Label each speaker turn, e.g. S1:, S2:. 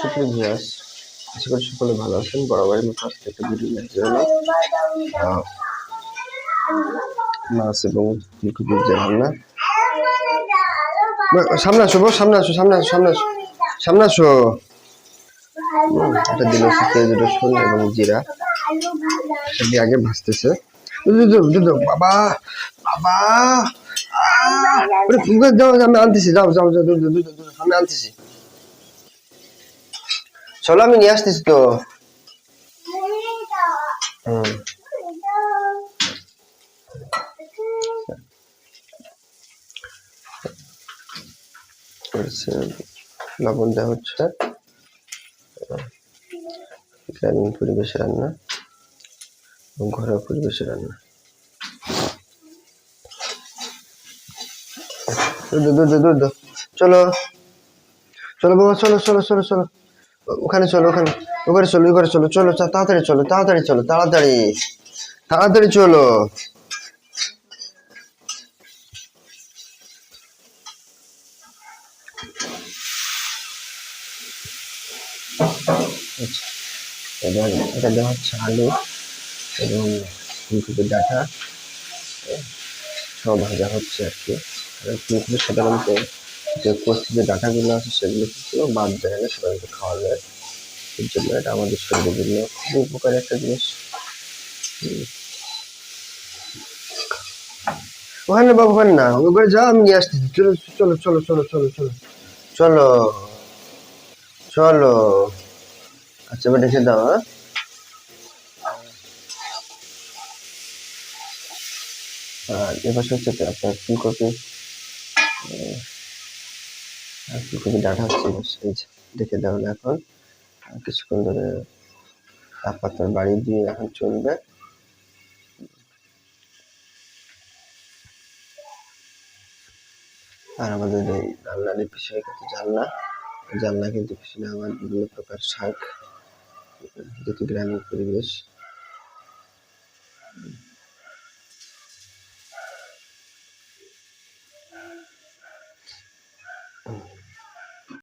S1: সুপ্রিয় ভিউয়ার্স আশা করি সকলে ভালো আছেন। বরাবরের মতো আজকে একটা ভিডিও নিয়ে আহ, মাছ এবং ফুলকপির যে বা, সামনে আসো সামনে আসো সামনে আসো সামনে আসো সামনে আসো। এটা দিল পেঁয়াজ রসুন এবং জিরা। সেটি আগে ভাজতেছে। বাবা বাবা ফুলকপি যাও আমি আনতেছি যাও যাও যাও আমি আনতেছি। চলো আমি নিয়ে আসতেছি তো লবণ দেওয়া হচ্ছে, গ্রামীণ পরিবেশে রান্না ঘরোয়া পরিবেশে রান্না। চলো। চলো বাবা, চলো চলো চলো চলো। ওখানে চলো, ওখানে। ওখানে চলো ওখানে চলো চলো তাড়াতাড়ি চলো তাড়াতাড়ি চলো, তাড়াতাড়ি। তাড়াতাড়ি চলো। আচ্ছা এটা দেওয়া হচ্ছে আলু এবং ফুলকপির ডাঁটা। সব ভাজা হচ্ছে আর কি। সাধারণত যে কচি যে ডাঁটাগুলো আছে সেগুলো কিন্তু বাদ দেয় না সেগুলোকে খাওয়া যায়। এর জন্য এটা আমাদের শরীরের জন্য খুব উপকারী একটা জিনিস। ওখানে বাবু, ওখানে না ওখানে যা আমি নিয়ে আসতেছি চলো চলো চলো চলো চলো চলো চলো চলো। আচ্ছা এবার রেখে দাও হ্যাঁ। আর এবার হচ্ছে আপনার ফুলকপি ফুলকপি ডাটা হচ্ছে দেখে দাও এখন। কিছুক্ষণ ধরে তাপমাত্রা বাড়িয়ে দিয়ে এখন চলবে। আর আমাদের এই রান্নার পিছনে কিন্তু জানলা। জানলা কিন্তু পিছনে আমার বিভিন্ন প্রকার শাক যেহেতু গ্রামীণ পরিবেশ।